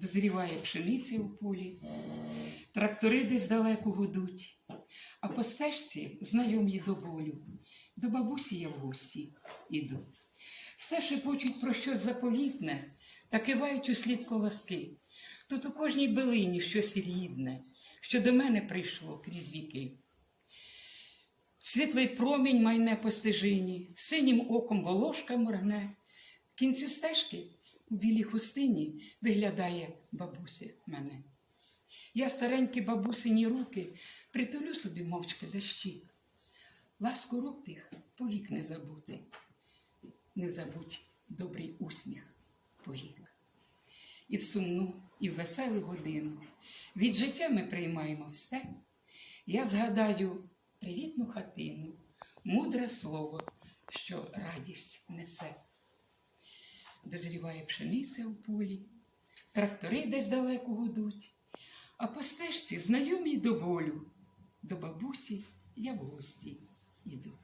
дозріває пшениця у полі, трактори десь далеко гудуть, а по стежці знайомі до болю, до бабусі я в гості іду. Все шепочуть про щось заповітне та кивають у слід колоски. Тут у кожній билині щось рідне, що до мене прийшло крізь віки. Світлий промінь майне по стежині, синім оком волошка моргне. В кінці стежки у білій хустині виглядає бабуся мене. Я старенькі бабусині руки притулю собі мовчки дощі. Ласку рук тих повік не забути. Не забудь добрий усміх повік. І в сумну, і в веселу годину від життя ми приймаємо все. Я згадаю привітну хатину, мудре слово, що радість несе. Дозріває пшениця у полі, трактори десь далеко гудуть, а по стежці знайомі до болю, до бабусі я в гості іду.